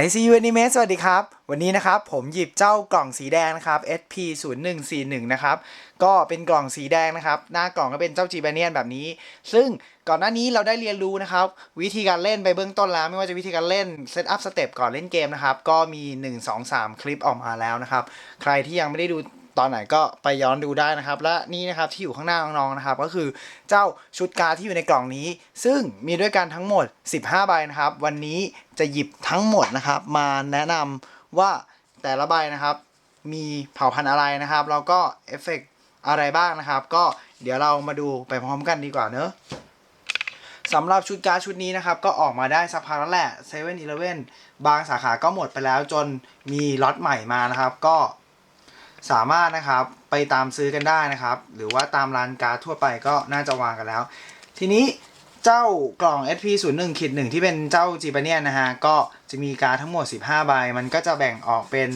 ICU Anime สวัสดีครับ วันนี้นะครับผมหยิบเจ้ากล่องสีแดงนะครับ SP 0 1 4 1นะครับ ก็เป็นกล่องสีแดงนะครับ หน้ากล่องก็เป็นเจ้าจีแบเนียนแบบนี้ ซึ่งก่อนหน้านี้เราได้เรียนรู้นะครับ วิธีการเล่นไปเบื้องต้นแล้ว ไม่ว่าจะวิธีการเล่นเซตอัพสเต็ปก่อนเล่นเกมนะครับ ก็มี 1 2 3 คลิปออกมาแล้วนะครับ ใครที่ยังไม่ได้ดู ตอนไหนก็ไปย้อนดูได้นะครับ และนี่นะครับที่อยู่ข้างหน้าน้องๆนะครับ ก็คือเจ้าชุดการ์ดที่อยู่ในกล่องนี้ ซึ่งมีด้วยกันทั้งหมด 15 ใบนะครับ วันนี้จะหยิบทั้งหมดนะครับ มาแนะนำว่าแต่ละใบนะครับ มีเผ่าพันธุ์อะไรนะครับ แล้วก็เอฟเฟกต์อะไรบ้างนะครับ ก็เดี๋ยวเรามาดูไปพร้อมกันดีกว่าเนอะสำหรับชุดการ์ดชุดนี้นะครับ ก็ออกมาได้สักพักแล้วแหละ7 e เ e ่ e อบางสาขาก็หมดไปแล้วจนมีล็อตใหม่มานะครับ ก็ สามารถนะครับไปตามซื้อกันได้นะครับ หรือว่าตามร้านการ์ดทั่วไปก็น่าจะวางกันแล้ว ทีนี้เจ้ากล่อง SP 0 1ขีด1ที่เป็นเจ้าจีบเนียนนะฮะ ก็จะมีการ์ดทั้งหมด 15 ใบ มันก็จะแบ่งออกเป็น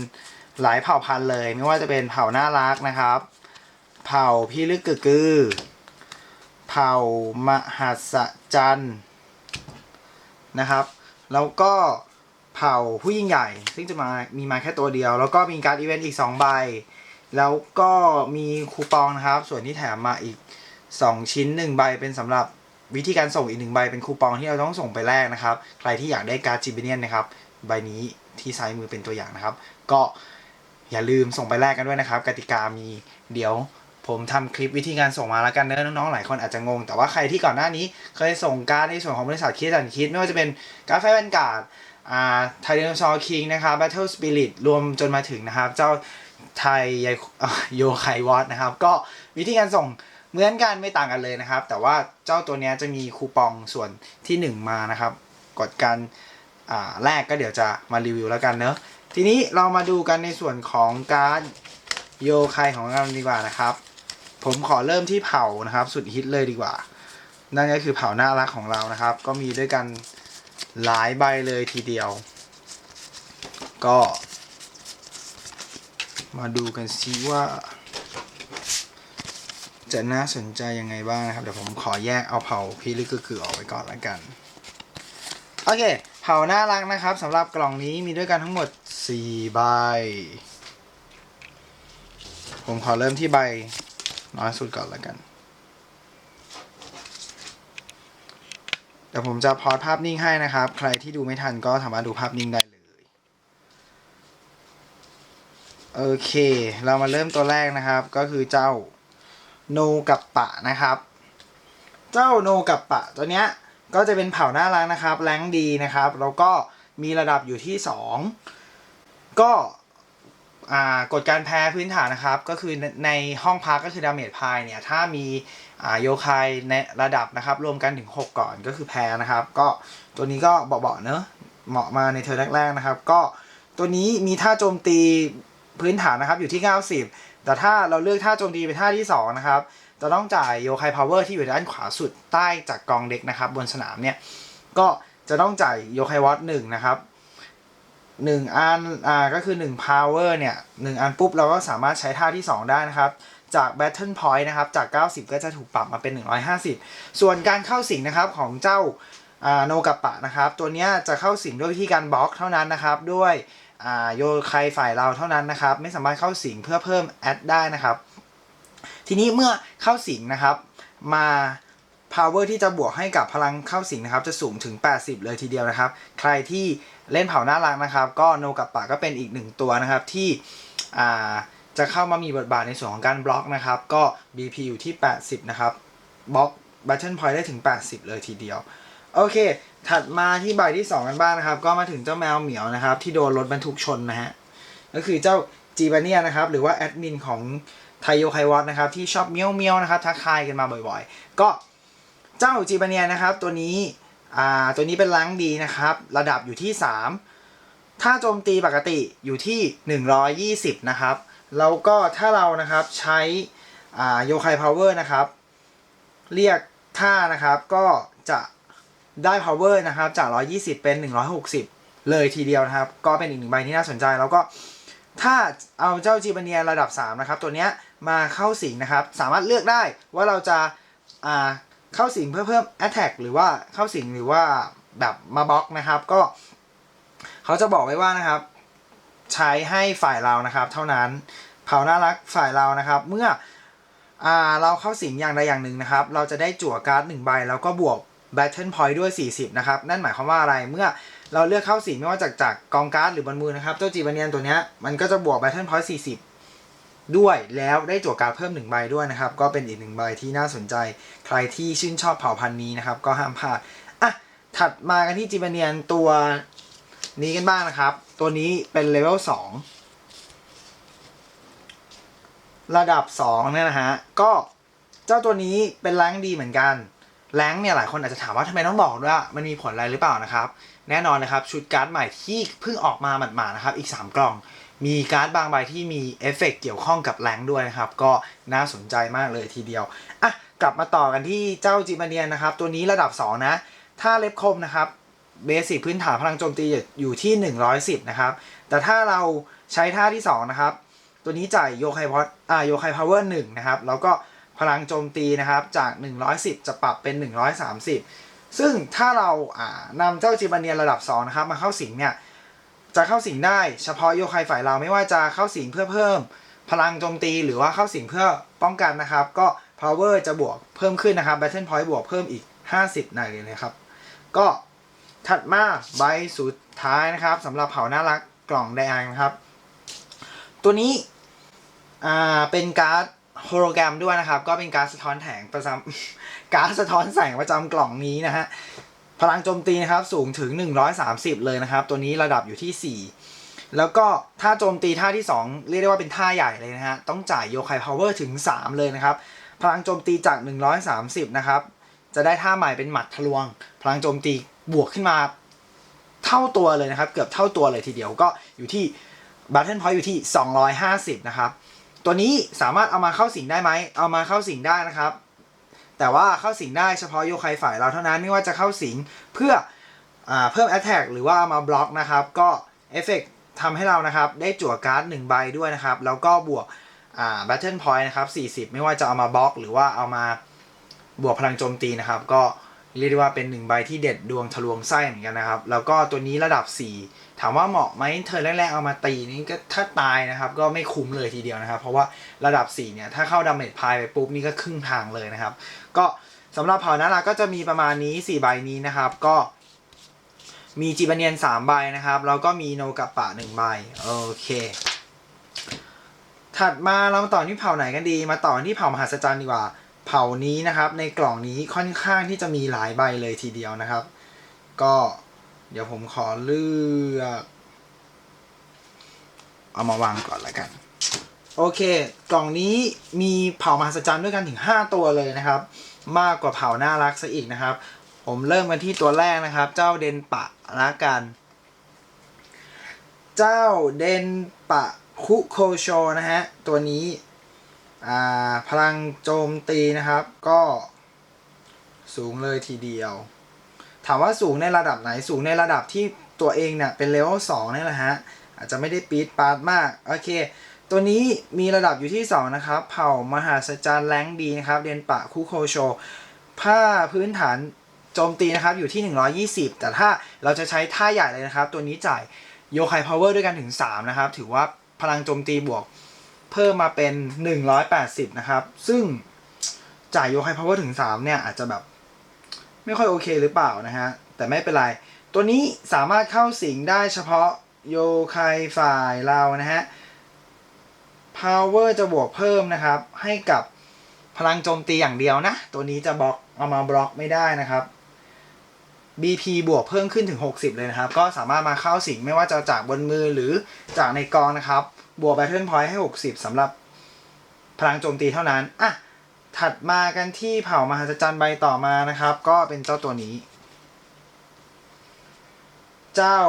หลายเผ่าพันธุ์เลย ไม่ว่าจะเป็นเผ่าน่ารักนะครับ เผ่าพี่ลึกกึกกือ เผ่ามหัศจรรย์นะครับ แล้วก็เผ่าผู้ยิ่งใหญ่ ซึ่งจะมามีมาแค่ตัวเดียว แล้วก็มีการ์ดอีเวนต์อีก 2 ใบ แล้วก็มีคูปองนะครับ ส่วนที่แถมมาอีก 2 ชิ้น 1 ใบเป็นสำหรับวิธีการส่งอีกหนึ่งใบเป็นคูปองที่เราต้องส่งไปแลกนะครับ ใครที่อยากได้การ์ดจิบเนียนนะครับ ใบนี้ที่ซ้ายมือเป็นตัวอย่างนะครับ ก็อย่าลืมส่งไปแลกกันด้วยนะครับ กติกามีเดี๋ยวผมทำคลิปวิธีการส่งมาแล้วกันเนอะน้องๆหลายคนอาจจะงง แต่ว่าใครที่ก่อนหน้านี้เคยส่งการ์ดในส่วนของบริษัทคิดอันคิด ไม่ว่าจะเป็นการ์ดไฟแวนการ์ดอ่าไทเดนซอร์คิงนะครับ Battle Spirit รวมจนมาถึงนะครับ เจ้า ไทยโยไควอตนะครับ ก็วิธีการส่งเหมือนกันไม่ต่างกันเลยนะครับ แต่ว่าเจ้าตัวนี้จะมีคูปองส่วนที่ 1 มานะครับ กดการแรกก็เดี๋ยวจะมารีวิวแล้วกันเนอะทีนี้เรามาดูกันในส่วนของการโยไคของเราดีกว่านะครับ ผมขอเริ่มที่เผานะครับ สุดฮิตเลยดีกว่า นั่นก็คือเผาน่ารักของเรานะครับ ก็มีด้วยกันหลายใบเลยทีเดียว ก็ มาดูกันซิว่า จะน่าสนใจยังไงบ้างนะครับ เดี๋ยวผมขอแยกเอาเผาพีลึกก็คือออกไว้ก่อนละกัน โอเค เผาน่ารักนะครับสำหรับกล่องนี้มีด้วยกันทั้งหมด4ใบ ผมขอเริ่มที่ใบน้อยสุดก่อนละกันเดี๋ยวผมจะพอดภาพนิ่งให้นะครับ ใครที่ดูไม่ทันก็สามารถดูภาพนิ่งได้เลย โอเค เรามาเริ่มตัวแรกนะครับ ก็คือเจ้าโนกับปะนะครับ เจ้าโนกับปะตัวเนี้ยก็จะเป็นเผ่าน่ารักนะครับ แรงดีนะครับ แล้วก็มีระดับอยู่ที่ 2 ก็อ่ากฎการแพ้พื้นฐานนะครับ ก็คือในห้องพักก็คือดาเมจพายเนี่ย ถ้ามีโยคายในระดับนะครับ รวมกันถึง 6 ก่อนก็คือแพ้นะครับ ก็ตัวนี้ก็เบาๆเนอะเหมาะมาในเทอร์แรกๆนะครับ ก็ตัวนี้มีท่าโจมตี พื้นฐานนะครับอยู่ที่ 90 แต่ถ้าเราเลือกท่าโจมตีเป็นท่าที่ 2 นะครับจะต้องจ่ายโยคายพาวเวอร์ที่อยู่ด้านขวาสุดใต้จากกองเด็กนะครับ บนสนามเนี่ยก็จะต้องจ่ายโยคายวอตหนึ่งนะครับหนึ่งอันอ่าก็คือ1 power เนี่ยหนึ่งอันปุ๊บเราก็สามารถใช้ท่าที่ 2 ได้นะครับ จาก battle point นะครับ จาก 90 ก็จะถูกปรับมาเป็น 150 ส่วนการเข้าสิงนะครับของเจ้าโนกับปะนะครับ ตัวเนี้ยจะเข้าสิงด้วยวิธีการบล็อกเท่านั้นนะครับ ด้วย โยใคายฝ่ายเราเท่านั้นนะครับ ไม่สามารถเข้าสิงเพื่อเพิ่มแอดได้นะครับ ทีนี้เมื่อเข้าสิงนะครับมา power ที่จะบวกให้กับพลังเข้าสิงนะครับ จะสูงถึง 80 เลยทีเดียวนะครับ ใครที่เล่นเผาน่ารักนะครับ ก็โนกับปะก็เป็นอีกหนึ่งตัวนะครับที่จะเข้ามามีบทบาทในส่วนของการบล็อกนะครับ ก็ BP อยู่ที่ 80 นะครับบล็อก battle point ได้ถึง 80 เลยทีเดียว โอเค ถัดมาที่ใบที่ 2 กันบ้างนะครับ ก็มาถึงเจ้าแมวเหมียวนะครับ ที่โดนรถบรรทุกชนนะฮะก็คือเจ้าจีบาเนียนะครับ หรือว่าแอดมินของไทโยไควอตนะครับที่ชอบเมียวเมียวนะครับทักทายกันมาบ่อยๆ ก็เจ้าจีบาเนียนะครับ ตัวนี้อ่าตัวนี้เป็นล้างดีนะครับ ระดับอยู่ที่ 3 ถ้าโจมตีปกติอยู่ที่ 120 นะครับแล้วก็ถ้าเรานะครับใช้อ่าโยคายพาวเวอร์นะครับ เรียกท่านะครับก็จะ ได้ power นะครับจาก 120 เป็น 160 เลยทีเดียวนะครับ ก็เป็นอีกหนึ่งใบที่น่าสนใจแล้วก็ถ้าเอาเจ้าจีบาเนียระดับ 3 นะครับ ตัวเนี้ยมาเข้าสิงนะครับ สามารถเลือกได้ว่าเราจะอ่าเข้าสิงเพื่อเพิ่ม attack หรือว่าเข้าสิงหรือว่าแบบมาบล็อกนะครับ ก็เขาจะบอกไว้ว่านะครับ ใช้ให้ฝ่ายเรานะครับ เท่านั้นเผาน่ารักฝ่ายเรานะครับ เมื่ออ่าเราเข้าสิงอย่างใดอย่างหนึ่งนะครับ เราจะได้จั่วการ์ดหนึ่งใบแล้วก็บวก Battle Point ด้วย 40 นะครับ นั่นหมายความว่าอะไรเมื่อเราเลือกเข้าสิงไม่ว่าจากจากกองการ์ดหรือบนมือนะครับ เจ้าจีบันเนียนตัวเนี้ยมันก็จะบวก Battle Point 40 ด้วยแล้วได้จั่วการ์ดเพิ่มหนึ่งใบด้วยนะครับ ก็เป็นอีกหนึ่งใบที่น่าสนใจ ใครที่ชื่นชอบเผ่าพันธุ์นี้นะครับ ก็ห้ามพลาดอะถัดมากันที่จีบันเนียนตัวนี้กันบ้างนะครับ ตัวนี้เป็นเลเวล2ระดับ2เนี่ยนะฮะก็เจ้าตัวนี้เป็นแรงดีเหมือนกัน แรงเนี่ยหลายคนอาจจะถามว่าทำไมต้องบอกด้วยว่ามันมีผลอะไรหรือเปล่านะครับ แน่นอนนะครับชุดการ์ดใหม่ที่เพิ่งออกมาหมาดๆนะครับอีก 3 กล่อง มีการ์ดบางใบที่มีเอฟเฟกต์เกี่ยวข้องกับแรงด้วยนะครับ ก็น่าสนใจมากเลยทีเดียวอะกลับมาต่อกันที่เจ้าจิมาเนียนนะครับ ตัวนี้ระดับ 2 นะ ถ้าเล็บคมนะครับเบสิกพื้นฐานพลังโจมตีอยู่ที่ 110 นะครับ แต่ถ้าเราใช้ท่าที่ 2 นะครับ ตัวนี้จ่ายโยคายพออ่าโยคายพาวเวอร์หงนะครับ แล้วก็ พลังโจมตีนะครับจาก 110 จะปรับเป็น 130 ซึ่งถ้าเราานำเจ้าจิบาเนียระดับ 2 นะครับ มาเข้าสิงเนี่ยจะเข้าสิงได้เฉพาะโยคายฝ่ายเราไม่ว่าจะเข้าสิงเพื่อเพิ่ม พลังโจมตีหรือว่าเข้าสิงเพื่อป้องกันนะครับ ก็ power จะบวกเพิ่มขึ้นนะครับ battle point บวกเพิ่มอีก 50หน่อยเลยนะครับ ก็ถัดมาใบสุดท้ายนะครับสำหรับเผาน่ารักกล่องไดอังนะครับ ตัวนี้เป็นการ์ด โฮโลแกรมด้วยนะครับ ก็เป็นการสะท้อนแสงประจำการสะท้อนแสงประจำกล่องนี้นะฮะพลังโจมตีนะครับสูงถึง 130 เลยนะครับ ตัวนี้ระดับอยู่ที่ 4 แล้วก็ถ้าโจมตีท่าที่ 2 เรียกได้ว่าเป็นท่าใหญ่เลยนะฮะ ต้องจ่ายโยคายพาวเวอร์ถึง 3 เลยนะครับ พลังโจมตีจาก 130 นะครับ จะได้ท่าใหม่เป็นหมัดทะลวง พลังโจมตีบวกขึ้นมาเท่าตัวเลยนะครับ เกือบเท่าตัวเลยทีเดียวก็อยู่ที่บัตเทิลพอยต์อยู่ที่ 250 นะครับ ตัวนี้สามารถเอามาเข้าสิงได้ไหม เอามาเข้าสิงได้นะครับ แต่ว่าเข้าสิงได้เฉพาะโยคายฝ่ายเราเท่านั้นไม่ว่าจะเข้าสิงเพื่ออเพิ่ม Attack หรือว่าเอามาบล็อกนะครับ ก็เอฟเฟกทำให้เรานะครับได้จั่วการ์ดหนึ่งใบด้วยนะครับ แล้วก็บวกอ่า Battle Point นะครับ40 ไม่ว่าจะเอามาบล็อก หรือว่าเอามาบวกพลังโจมตีนะครับ ก็เรียกได้ว่าเป็นหนึ่งใบที่เด็ดดวงทะลวงไส้เหมือนกันนะครับ แล้วก็ตัวนี้ระดับ 4 ถามว่าเหมาะไหมเธอแรกๆเอามาตีนี่ก็ถ้าตายนะครับ ก็ไม่คุ้มเลยทีเดียวนะครับ เพราะว่าระดับ 4 เนี่ย ถ้าเข้าดาเมจพายไปปุ๊บนี่ก็ครึ่งทางเลยนะครับ ก็สำหรับเผ่านาราก็จะมีประมาณนี้ 4 ใบนี้นะครับ ก็มีจิบเนียน 3 ใบนะครับ แล้วก็มีโนกับปะ 1 ใบ โอเค ถัดมาเรามาต่อที่เผ่าไหนกันดี มาต่อที่เผ่ามหัศจรรย์ดีกว่า เผ่านี้นะครับ ในกล่องนี้ค่อนข้างที่จะมีหลายใบเลยทีเดียวนะครับ ก็ เดี๋ยวผมขอเลือก เอามาวางก่อนละกัน โอเค กล่องนี้มีเผ่ามหัศจรรย์ด้วยกันถึง 5 ตัวเลยนะครับ มากกว่าเผ่าน่ารักซะอีกนะครับ ผมเริ่มกันที่ตัวแรกนะครับ เจ้าเดนปะละกัน เจ้าเดนปะคุโคโชนะฮะ ตัวนี้พลังโจมตีนะครับ ก็สูงเลยทีเดียว ถามว่าสูงในระดับไหนสูงในระดับที่ตัวเองเนี่ยเป็นเลเวลสองนี่แหละฮะ อาจจะไม่ได้ปีดปาดมาก โอเค ตัวนี้มีระดับอยู่ที่ 2 นะครับ เผ่ามหาสจารย์แรงดีนะครับ เดนปะคุโคโชผ้าพื้นฐานโจมตีนะครับ อยู่ที่ 120 แต่ถ้าเราจะใช้ท่าใหญ่เลยนะครับ ตัวนี้จ่ายโยคายพาวเวอร์ด้วยกันถึง 3 นะครับ ถือว่าพลังโจมตีบวกเพิ่มมาเป็น 180 นะครับ ซึ่งจ่ายโยคายพาวเวอร์ถึง 3 เนี่ยอาจจะแบบ ไม่ค่อยโอเคหรือเปล่านะฮะ แต่ไม่เป็นไร ตัวนี้สามารถเข้าสิงได้เฉพาะโยคายฝ่ายเรานะฮะ power จะบวกเพิ่มนะครับ ให้กับพลังโจมตีอย่างเดียวนะ ตัวนี้จะบล็อกเอามาบล็อกไม่ได้นะครับ BP บวกเพิ่มขึ้นถึง 60 เลยนะครับ ก็สามารถมาเข้าสิงไม่ว่าจะจากบนมือหรือจากในกองนะครับ บวก Battle Point ให้ 60สำหรับพลังโจมตีเท่านั้น อะ ถัดมากันที่เผ่ามหัศจรรย์ใบต่อมานะครับ ก็เป็นเจ้าตัวนี้ เจ้า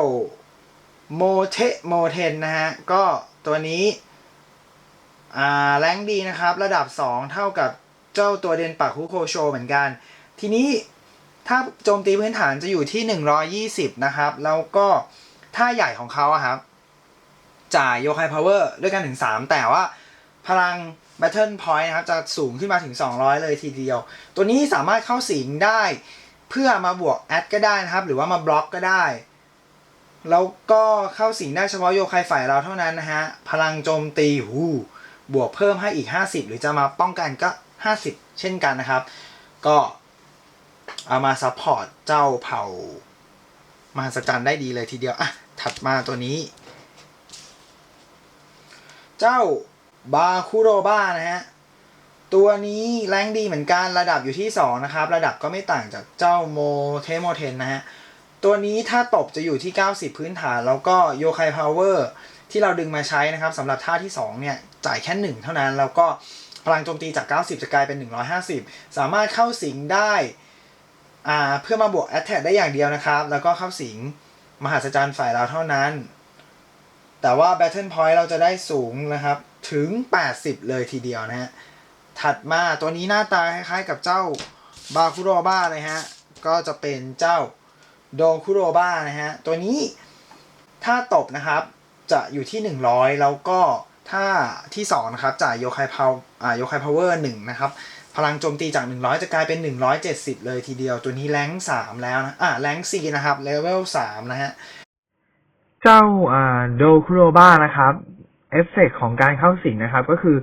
โมเทโมเทนนะฮะ ก็ตัวนี้แรงดีนะครับ ระดับ 2 เท่ากับเจ้าตัวเดนปากคุโคโชเหมือนกัน ทีนี้ถ้าโจมตีพื้นฐานจะอยู่ที่ 120 นะครับ แล้วก็ท่าใหญ่ของเขาอะครับ จ่ายโยคายพาวเวอร์ด้วยกันถึง 3 แต่ว่าพลัง Battle Point นะครับ จะสูงขึ้นมาถึง 200 เลยทีเดียว ตัวนี้สามารถเข้าสิงได้ เพื่อมาบวกแอดก็ได้นะครับ หรือว่ามาบล็อกก็ได้ แล้วก็เข้าสิงได้เฉพาะโยคายฝ่ายเราเท่านั้นนะฮะ พลังโจมตีหูบวกเพิ่มให้อีก 50 หรือจะมาป้องกันก็ 50 เช่นกันนะครับ ก็เอามาซัพพอร์ตเจ้าเผ่ามหัศจรรย์ได้ดีเลยทีเดียว อะ ถัดมาตัวนี้ เจ้า บาคุโรบ้านะฮะ ตัวนี้แรงดีเหมือนกันระดับอยู่ที่ 2 นะครับ ระดับก็ไม่ต่างจากเจ้าโมเทโมเทนนะฮะ ตัวนี้ถ้าตบจะอยู่ที่ 90 พื้นฐาน แล้วก็โยคายพาวเวอร์ที่เราดึงมาใช้นะครับสำหรับท่าที่ 2 เนี่ย จ่ายแค่ 1 เท่านั้น แล้วก็พลังโจมตีจาก 90 จะกลายเป็น 150 สามารถเข้าสิงได้อ่าเพื่อมาบวกแอตแทกได้อย่างเดียวนะครับ แล้วก็เข้าสิงมหัศจรรย์ฝ่ายเราเท่านั้น แต่ว่า Battle Point เราจะได้สูงนะครับ ถึง 80 เลยทีเดียวนะฮะ ถัดมาตัวนี้หน้าตาคล้ายๆกับเจ้าบาคุโรบ้าเลยฮะ ก็จะเป็นเจ้าโดคุโรบ้านะฮะ ตัวนี้ถ้าตบนะครับจะอยู่ที่ 100 แล้วก็ถ้าที่ 2 นะครับจ่ายโยคายพาวอ่าโยคายพาวเวอร์1นะครับ พลังโจมตีจาก 100 จะกลายเป็น 170 เลยทีเดียว ตัวนี้แรง3แล้วนะ อ่าแรง4นะครับเลเวล3นะฮะ เจ้าอ่าโดคุโรบ้านะครับ เอฟเฟกของการเข้าสิงนะครับ ก็คือ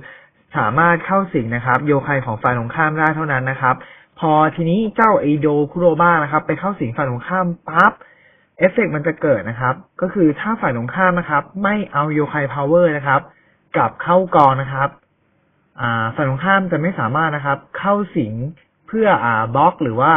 สามารถเข้าสิงนะครับ โยคายของฝ่ายตรงข้ามได้เท่านั้นนะครับ พอทีนี้เจ้าไอโดคุโรบ้านะครับ ไปเข้าสิงฝ่ายตรงข้ามปั๊บเอฟเฟกมันจะเกิดนะครับ ก็คือถ้าฝ่ายตรงข้ามนะครับ ไม่เอาโยคายพาวเวอร์นะครับ กลับเข้ากองนะครับฝ่ายตรงข้ามจะไม่สามารถนะครับ เข้าสิงเพื่ออ่าบล็อกหรือว่า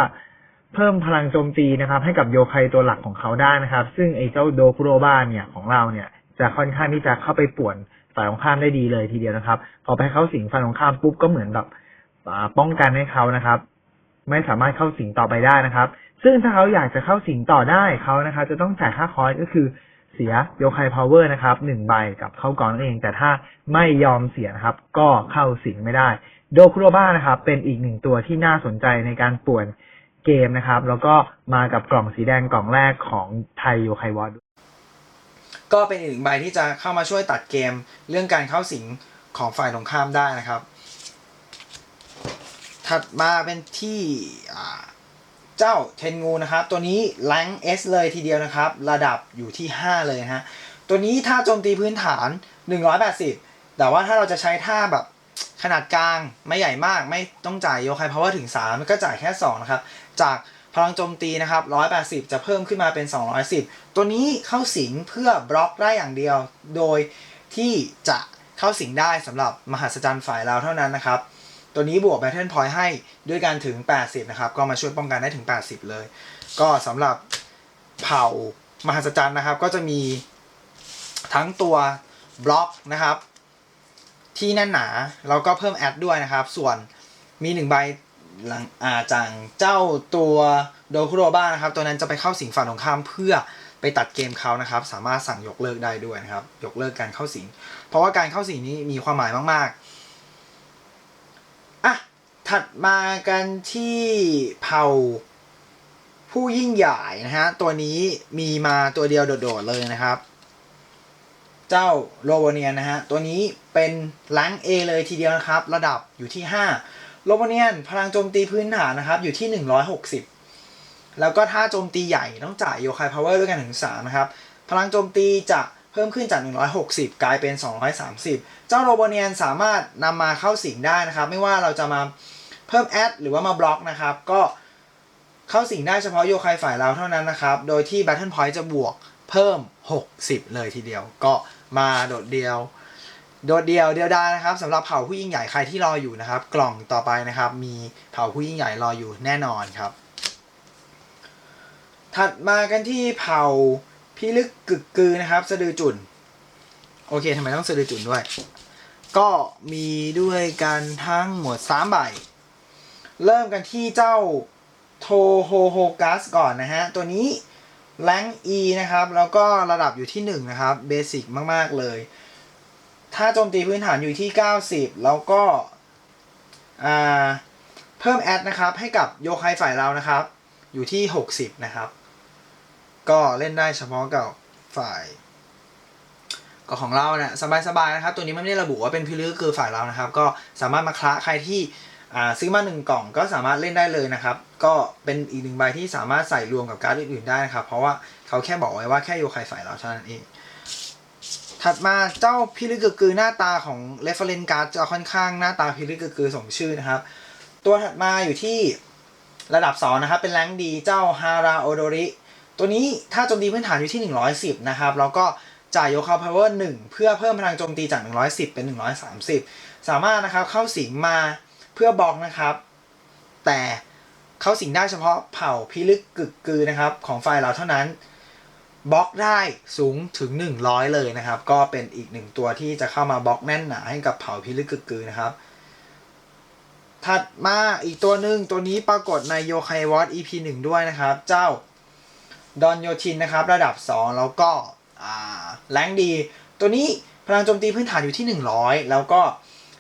เพิ่มพลังโจมตีนะครับ ให้กับโยไคตัวหลักของเขาได้นะครับ ซึ่งไอเจ้าโดคุโรบ้าเนี่ยของเราเนี่ย จะค่อนข้างที่จะเข้าไปป่วนฝ่ายตรงข้ามได้ดีเลยทีเดียวนะครับ พอไปเข้าสิงฝ่ายตรงข้ามปุ๊บก็เหมือนแบบป้องกันให้เขานะครับ ไม่สามารถเข้าสิงต่อไปได้นะครับ ซึ่งถ้าเขาอยากจะเข้าสิงต่อได้เขานะครับ จะต้องจ่ายค่าคอร์สก็คือเสียโยคายพาวเวอร์นะครับหนึ่งใบกับเข้ากองนั่นเอง แต่ถ้าไม่ยอมเสียนะครับ ก็เข้าสิงไม่ได้ โดคุโรบ้านะครับ เป็นอีกหนึ่งตัวที่น่าสนใจในการป่วนเกมนะครับ แล้วก็มากับกล่องสีแดงกล่องแรกของไทยโยไควอด ก็เป็นอีกหนึ่งใบที่จะเข้ามาช่วยตัดเกมเรื่องการเข้าสิงของฝ่ายตรงข้ามได้นะครับ ถัดมาเป็นที่เจ้าเทนงูนะครับ ตัวนี้แรงเอสเลยทีเดียวนะครับ ระดับอยู่ที่ 5 เลยฮะตัวนี้ถ้าโจมตีพื้นฐาน 180 แต่ว่าถ้าเราจะใช้ท่าแบบขนาดกลางไม่ใหญ่มากไม่ต้องจ่ายโยคายพาวเวอร์ถึง3มันก็จ่ายแค่ 2 นะครับ จาก พลังโจมตีนะครับ180 จะเพิ่มขึ้นมาเป็น 210 ตัวนี้เข้าสิงเพื่อบล็อกได้อย่างเดียว โดยที่จะเข้าสิงได้สำหรับมหัศจรรย์ฝ่ายเราเท่านั้นนะครับ ตัวนี้บวก Battle Point ให้ด้วยการถึง 80 นะครับ ก็มาช่วยป้องกันได้ถึง 80 เลย ก็สำหรับเผ่ามหัศจรรย์นะครับ ก็จะมีทั้งตัวบล็อกนะครับ ที่แน่นหนาแล้วก็เพิ่มแอดด้วยนะครับ ส่วนมีหนึ่งใบ ลังอาจางเจ้าตัวโดคุโรบ้านะครับ ตัวนั้นจะไปเข้าสิงฝั่งตรงข้ามเพื่อไปตัดเกมเขานะครับ สามารถสั่งยกเลิกได้ด้วยนะครับ ยกเลิกการเข้าสิง เพราะว่าการเข้าสิงนี้มีความหมายมาก ๆ อะ ถัดมากันที่เผ่าผู้ยิ่งใหญ่นะฮะ ตัวนี้มีมาตัวเดียวโดด ๆ เลยนะครับ เจ้าโรโบเนียนนะฮะ ตัวนี้เป็นลัง A เลยทีเดียวนะครับ ระดับอยู่ที่ 5 โรบเนียนพลังโจมตีพื้นฐานนะครับอยู่ที่ 160 แล้วก็ถ้าโจมตีใหญ่ต้องจ่ายโยคายพาวเวอร์ด้วยกันถึง3นะครับพลังโจมตีจะเพิ่มขึ้นจาก 160 กลายเป็น 230 เจ้าโรโบเนียนสามารถนำมาเข้าสิงได้นะครับ ไม่ว่าเราจะมาเพิ่มแอดหรือว่ามาบล็อกนะครับ ก็เข้าสิงได้เฉพาะโยคายฝ่ายเราเท่านั้นนะครับ โดยที่ Battle Point จะบวกเพิ่ม 60 เลยทีเดียว ก็มาโดดเดียว โดดเดียวเดียวดายนะครับสำหรับเผ่าผู้ยิ่งใหญ่ใครที่รออยู่นะครับ กล่องต่อไปนะครับ มีเผ่าผู้ยิ่งใหญ่รออยู่แน่นอนครับ ถัดมากันที่เผ่าพิลึกกึกกือนะครับสะดือจุนโอเคทำไมต้องสะดือจุนด้วย ก็มีด้วยกันทั้งหมด3ใบ เริ่มกันที่เจ้าโทโฮโฮกัสก่อนนะฮะ ตัวนี้แรง E นะครับ แล้วก็ระดับอยู่ที่ 1 นะครับเบสิกมาก ๆ เลย ถ้าโจมตีพื้นฐานอยู่ที่ 90 แล้วก็เพิ่มแอดนะครับ ให้กับโยคายฝ่ายเรานะครับ อยู่ที่ 60 นะครับ ก็เล่นได้เฉพาะกับฝ่าย ก็ของเราเนี่ยสบายๆนะครับ ตัวนี้ไม่ได้ระบุว่าเป็นพิลึกคือฝ่ายเรานะครับ ก็สามารถมาคละใครที่ซื้อมาหนึ่งกล่องก็สามารถเล่นได้เลยนะครับ ก็เป็นอีกหนึ่งใบที่สามารถใส่รวมกับการ์ดอื่นๆได้นะครับ เพราะว่าเขาแค่บอกไว้ว่าแค่โยคายฝ่ายเราเท่านั้นเอง ถัดมาเจ้าพิลึกกึกกือหน้าตาของเรฟเฟรนการ์ดจะค่อนข้างหน้าตาพิลึกกึกกือสมชื่อนะครับ ตัวถัดมาอยู่ที่ระดับ 2 นะครับ เป็นแรงดีเจ้าฮาราโอโดริตัวนี้ถ้าโจมตีพื้นฐานอยู่ที่ 110 นะครับ แล้วก็จ่ายโยคาพาวเวอร์1เพื่อเพิ่มพลังโจมตีจาก 110 เป็น 130 สามารถนะครับเข้าสิงมาเพื่อบล็อกนะครับ แต่เข้าสิงได้เฉพาะเผ่าพิลึกกึกกือนะครับของฝ่ายเราเท่านั้น บล็อกได้สูงถึง 100 เลยนะครับ ก็เป็นอีกหนึ่งตัวที่จะเข้ามาบล็อกแน่นหนาให้กับเผ่าพิลึกกึกกือนะครับ ถัดมาอีกตัวหนึ่งตัวนี้ปรากฏในโยไควอต EP 1 ด้วยนะครับ เจ้าดอนโยชินนะครับ ระดับ 2 แล้วก็แรงดี ตัวนี้พลังโจมตีพื้นฐานอยู่ที่ 100 แล้วก็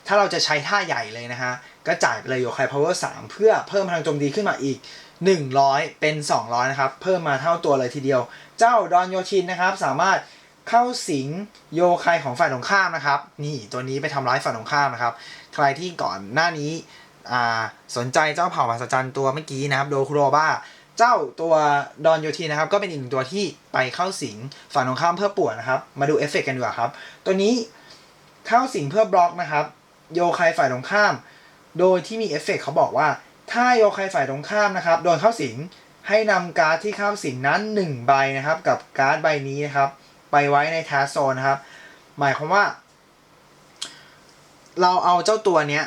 ถ้าเราจะใช้ท่าใหญ่เลยนะฮะ ก็จ่ายไปเลยโยไคพาวเวอร์3เพื่อเพิ่มพลังโจมตีขึ้นมาอีก 100 เป็น 200 นะครับ เพิ่มมาเท่าตัวเลยทีเดียว เจ้าดอนโยชินนะครับ สามารถเข้าสิงโยไคของฝ่ายตรงข้ามนะครับ นี่ตัวนี้ไปทำร้ายฝ่ายตรงข้ามนะครับ ใครที่ก่อนหน้านี้สนใจเจ้าเผ่ามหัศจรรย์ตัวเมื่อกี้นะครับโดคุโรบ้าเจ้าตัวดอนโยทีนะครับก็เป็นอีกหนึ่งตัวที่ไปเข้าสิงฝ่ายตรงข้ามเพื่อป่วนนะครับ มาดูเอฟเฟกต์กันดีกว่าครับ ตัวนี้เข้าสิงเพื่อบล็อกนะครับ โยไคฝ่ายตรงข้าม โดยที่มีเอฟเฟกต์เขาบอกว่า ถ้าโยไคฝ่ายตรงข้ามนะครับ โดนเข้าสิงให้นำการ์ดที่เข้าสิงนั้น 1 ใบนะครับ กับการ์ดใบนี้นะครับ ไปไว้ในแทสโซนนะครับ หมายความว่า เราเอาเจ้าตัวเนี้ย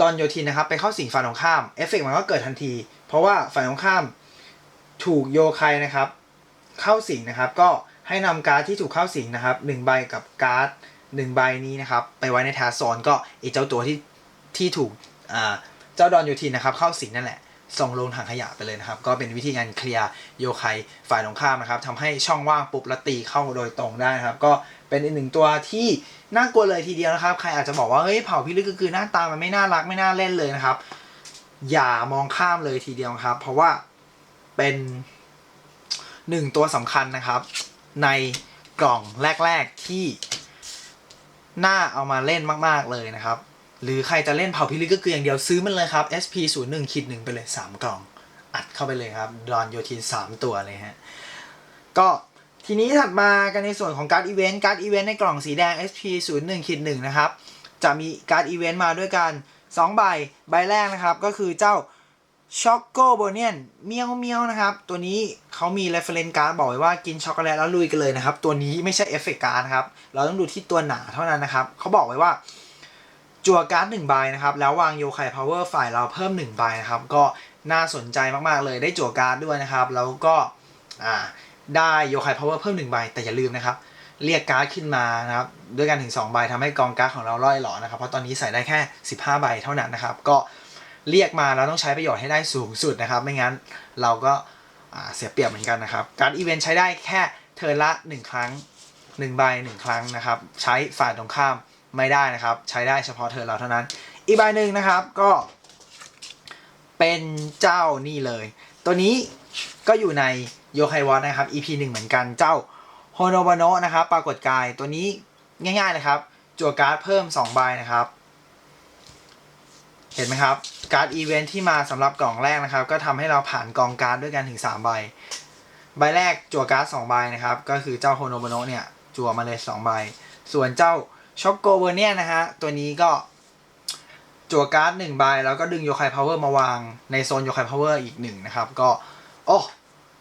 ดอนโยทินนะครับ ไปเข้าสิงฝ่ายตรงข้ามเอฟเฟกต์มันก็เกิดทันที เพราะว่าฝ่ายตรงข้ามถูกโยไคนะครับ เข้าสิงนะครับ ก็ให้นำการ์ดที่ถูกเข้าสิงนะครับหนึ่งใบกับการ์ดหนึ่งใบนี้นะครับ ไปไว้ในแทสโซนก็ไอเจ้าตัวที่ที่ถูก เจ้าดอนโยทินะครับเข้าสิงนั่นแหละส่งลงถังขยะไปเลยนะครับ ก็เป็นวิธีการเคลียร์โยไคฝ่ายตรงข้ามนะครับทำให้ช่องว่างปุ๊บแล้วตีเข้าโดยตรงได้นะครับ ก็เป็นอีกหนึ่งตัวที่น่ากลัวเลยทีเดียวนะครับ ใครอาจจะบอกว่าเฮ้ยเผ่าพิลึกก็คือหน้าตามันไม่น่ารักไม่น่าเล่นเลยนะครับ อย่ามองข้ามเลยทีเดียวครับ เพราะว่าเป็นหนึ่งตัวสำคัญนะครับ ในกล่องแรก ๆที่น่าเอามาเล่นมาก ๆเลยนะครับ หรือใครจะเล่นเผาพิลึกก็คืออย่างเดียวซื้อมันเลยครับ SP 0 1คิดหนึ่งไปเลย 3 กล่อง อัดเข้าไปเลยครับดอนโยทิน3 ตัวเลยฮะ ก็ทีนี้ถัดมากันในส่วนของการ์ดอีเวนต์การ์ดอีเวนต์ในกล่องสีแดง SP 0 1คิดหนึ่งนะครับ จะมีการ์ดอีเวนต์มาด้วยกัน 2 ใบ ใบแรกนะครับ ก็คือเจ้าช็อกโกโบเนียนเมียวเมียวนะครับ ตัวนี้เขามี reference card บอกไว้ว่ากินช็อกโกแลตแล้วลุยกันเลยนะครับ ตัวนี้ไม่ใช่เอฟเฟกต์การ์ดครับ เราต้องดูที่ตัวหนาเท่านั้นนะครับเขาบอกไว้ว่า จั่วการ์ดหนึ่งใบนะครับ แล้ววางโยไคพาวเวอร์ฝ่ายเราเพิ่มหนึ่งใบนะครับ ก็น่าสนใจมากๆเลยได้จั่วการ์ดด้วยนะครับ แล้วก็ได้โยไคพาวเวอร์เพิ่มหนึ่งใบแต่อย่าลืมนะครับ เรียกการ์ดขึ้นมานะครับ ด้วยกันถึง 2 ใบทำให้กองการ์ดของเราล่อยหลอนะครับ เพราะตอนนี้ใส่ได้แค่ 15 ใบเท่านั้นนะครับ ก็เรียกมาแล้วต้องใช้ประโยชน์ให้ได้สูงสุดนะครับ ไม่งั้นเราก็เสียเปรียบเหมือนกันนะครับ การอีเวนต์ใช้ได้แค่เทิร์นละ 1 ครั้ง 1 ใบ 1 ครั้งนะครับ ใช้ฝ่ายตรงข้าม ไม่ได้นะครับ ใช้ได้เฉพาะเทิร์นเราเท่านั้น อีกใบหนึ่งนะครับก็ เป็นเจ้านี่เลย ตัวนี้ก็อยู่ในโยไควอตนะครับ EP 1 เหมือนกันเจ้าโฮโนบโนะนะครับ ปรากฏกายตัวนี้ง่ายๆเลยครับ จั่วการ์ดเพิ่ม 2 ใบนะครับ เห็นไหมครับ การ์ดอีเวนท์ที่มาสำหรับกล่องแรกนะครับ ก็ทำให้เราผ่านกองการ์ดด้วยกันถึง 3 ใบ ใบแรกจั่วการ์ด2ใบนะครับ ก็คือเจ้าโฮโนบโนะเนี่ย จั่วมาเลย2ใบ ส่วนเจ้า ช็อกโกเวอร์เนี่ยนะฮะ ตัวนี้ก็จั่วการ์ด1ใบแล้วก็ดึงโยคายพาวเวอร์มาวางในโซนโยคายพาวเวอร์อีกหนึ่งนะครับ ก็โอ้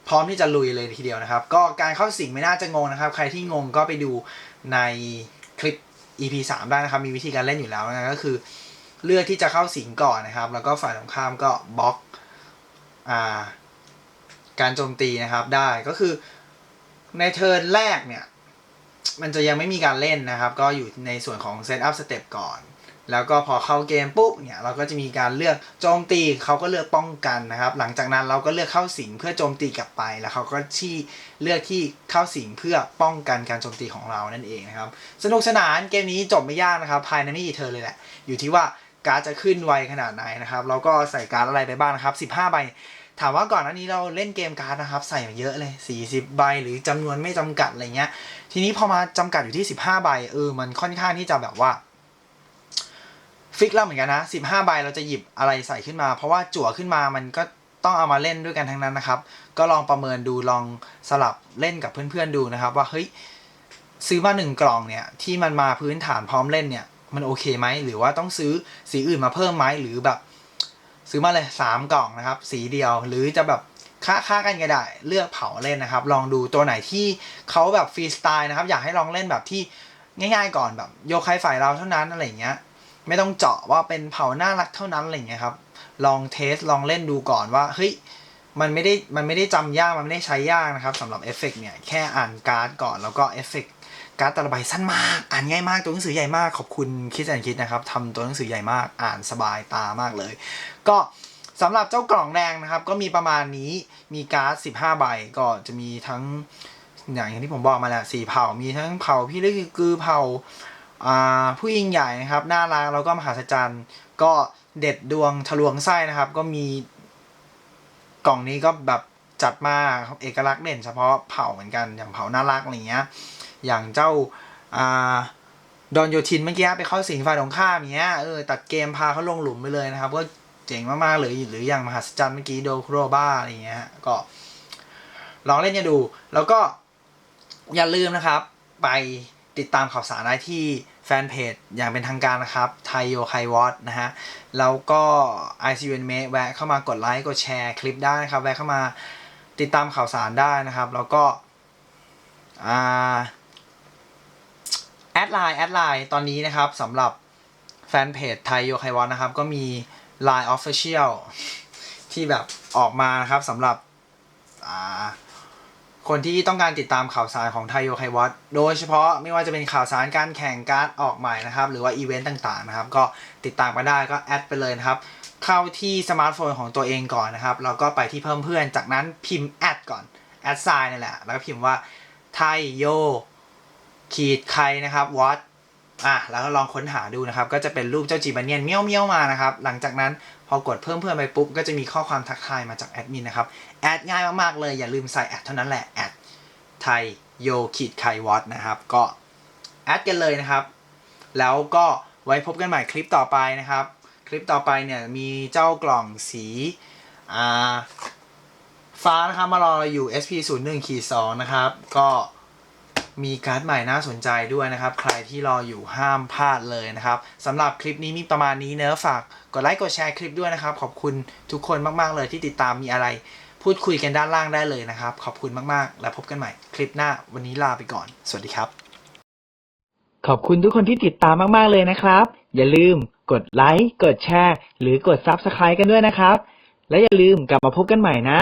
พร้อมที่จะลุยเลยทีเดียวนะครับ ก็การเข้าสิงไม่น่าจะงงนะครับ ใครที่งงก็ไปดูในคลิป EP 3 ได้นะครับ มีวิธีการเล่นอยู่แล้วนะก็คือ เลือกที่จะเข้าสิงก่อนนะครับ แล้วก็ฝ่ายตรงข้ามก็บล็อกอ่าการโจมตีนะครับได้ก็คือในเทิร์นแรกเนี่ย มันจะยังไม่มีการเล่นนะครับ ก็อยู่ในส่วนของเซตอัพสเต็ปก่อน แล้วก็พอเข้าเกมปุ๊บเนี่ยเราก็จะมีการเลือกโจมตีเขาก็เลือกป้องกันนะครับ หลังจากนั้นเราก็เลือกเข้าสิงเพื่อโจมตีกลับไป แล้วเขาก็ที่เลือกที่เข้าสิงเพื่อป้องกันการโจมตีของเรานั่นเองนะครับ สนุกสนานเกมนี้จบไม่ยากนะครับ ภายในไม่กี่เทิร์นเลยแหละ อยู่ที่ว่าการ์ดจะขึ้นไวขนาดไหนนะครับแล้วก็ใส่การ์ดอะไรไปบ้างนะครับ 15 ใบ ถามว่าก่อนหน้านี้เราเล่นเกมการ์ดนะครับ ใส่มาเยอะเลย 40 ใบหรือจำนวนไม่จำกัดอะไรเงี้ย ทีนี้พอมาจำกัดอยู่ที่ 15 ใบเออมันค่อนข้างที่จะแบบว่าฟิกแล้วเหมือนกันนะ 15 ใบเราจะหยิบอะไรใส่ขึ้นมา เพราะว่าจั่วขึ้นมามันก็ต้องเอามาเล่นด้วยกันทั้งนั้นนะครับ ก็ลองประเมินดูลองสลับเล่นกับเพื่อนๆดูนะครับ ว่าเฮ้ยซื้อมาหนึ่งกล่องเนี่ยที่มันมาพื้นฐานพร้อมเล่นเนี่ยมันโอเคไหมหรือว่าต้องซื้อสีอื่นมาเพิ่มไหมหรือแบบ ซื้อมาเลยสามกล่องนะครับ สีเดียวหรือจะแบบค่าค่ากันก็ได้เลือกเผาเล่นนะครับ ลองดูตัวไหนที่เขาแบบฟรีสไตล์นะครับ อยากให้ลองเล่นแบบที่ง่ายๆก่อนแบบโยกใครฝ่ายเราเท่านั้นอะไรเงี้ย ไม่ต้องเจาะว่าเป็นเผาน่ารักเท่านั้นอะไรเงี้ยครับ ลองเทสลองเล่นดูก่อนว่าเฮ้ยมันไม่ได้มันไม่ได้จำยากมันไม่ได้ใช้ยากนะครับสำหรับเอฟเฟกต์เนี่ยแค่อ่านการ์ดก่อนแล้วก็เอฟเฟกต์ การ์ดแต่ละใบสั้นมาก อ่านง่ายมาก ตัวหนังสือใหญ่มาก ขอบคุณคิดแอนคิดนะครับทำตัวหนังสือใหญ่มาก อ่านสบายตามากเลย ก็สำหรับเจ้ากล่องแดงนะครับ ก็มีประมาณนี้ มีการ์ด 15 ใบ ก็จะมีทั้งอย่างที่ผมบอกมาแหละสี่เผ่า มีทั้งเผ่าพี่ลึกกือเผ่าอ่าผู้ยิ่งใหญ่นะครับ น่ารักแล้วก็มหาศจรรย์ ก็เด็ดดวงทะลวงไส้นะครับ ก็มีกล่องนี้ก็แบบจัดมาเอกลักษณ์เด่นเฉพาะเผ่าเหมือนกัน อย่างเผ่าน่ารักอะไรเงี้ย อย่างเจ้าอ่าดอนโยทินเมื่อกี้ไปเข้าสิงฝ่ายตรงข้ามเงี้ยเออตัดเกมพาเขาลงหลุมไปเลยนะครับ ก็เจ๋งมากๆเลยหรืออย่างมหัศจรรย์เมื่อกี้โดโครบ้าอะไรเงี้ยก็ ลองเล่นกันดู แล้วก็อย่าลืมนะครับ ไปติดตามข่าวสารได้ที่แฟนเพจอย่างเป็นทางการนะครับไทยโยไควอตนะฮะ แล้วก็ ICU a n i m e แวะเข้ามากดไลค์กดแชร์คลิปได้นะครับ แวะเข้ามาติดตามข่าวสารได้นะครับ แล้วก็อ่า ดไลน์แอดไลน์ตอนนี้นะครับสำหรับแฟนเพจไทยโยไควอตนะครับ ก็มี Line Official ที่แบบออกมานะครับสำหรับคนที่ต้องการติดตามข่าวสารของไทยโยไควัตโดยเฉพาะไม่ว่าจะเป็นข่าวสารการแข่งการออกใหม่นะครับ หรือว่าอีเวนต์ต่างๆนะครับ ก็ติดตามกันได้ก็แอดไปเลยนะครับ เข้าที่สมาร์ทโฟนของตัวเองก่อนนะครับ แล้วก็ไปที่เพิ่มเพื่อน จากนั้นพิมพ์แอดก่อนแอดไซน์นี่แหละ แล้วก็พิมพ์ว่าไทยโย ขีดใครนะครับวัดอะแล้วก็ลองค้นหาดูนะครับ ก็จะเป็นรูปเจ้าจีบันเนียนเมี้ยวเมี้ยวมานะครับ หลังจากนั้นพอกดเพิ่มเพื่อนไปปุ๊บ ก็จะมีข้อความทักทายมาจากแอดมินนะครับ แอดง่ายมาก ๆ เลย อย่าลืมใส่แอดเท่านั้นแหละ แอดไทยโยขีดไควอตนะครับ ก็แอดกันเลยนะครับ แล้วก็ไว้พบกันใหม่คลิปต่อไปนะครับ คลิปต่อไปเนี่ยมีเจ้ากล่องสีอ่าฟ้านะครับมารอเราอยู่ SP 0 1ขีด2นะครับ ก็ มีการ์ดใหม่น่าสนใจด้วยนะครับ ใครที่รออยู่ห้ามพลาดเลยนะครับสำหรับคลิปนี้มีประมาณนี้เนอะฝากกดไลค์กดแชร์คลิปด้วยนะครับ ขอบคุณทุกคนมากๆเลยที่ติดตามมีอะไร พูดคุยกันด้านล่างได้เลยนะครับ ขอบคุณมากๆ แล้วพบกันใหม่คลิปหน้าวันนี้ลาไปก่อน สวัสดีครับ ขอบคุณทุกคนที่ติดตามมากๆเลยนะครับ อย่าลืมกดไลค์กดแชร์ หรือกด Subscribe กันด้วยนะครับ และอย่าลืมกลับมาพบกันใหม่นะ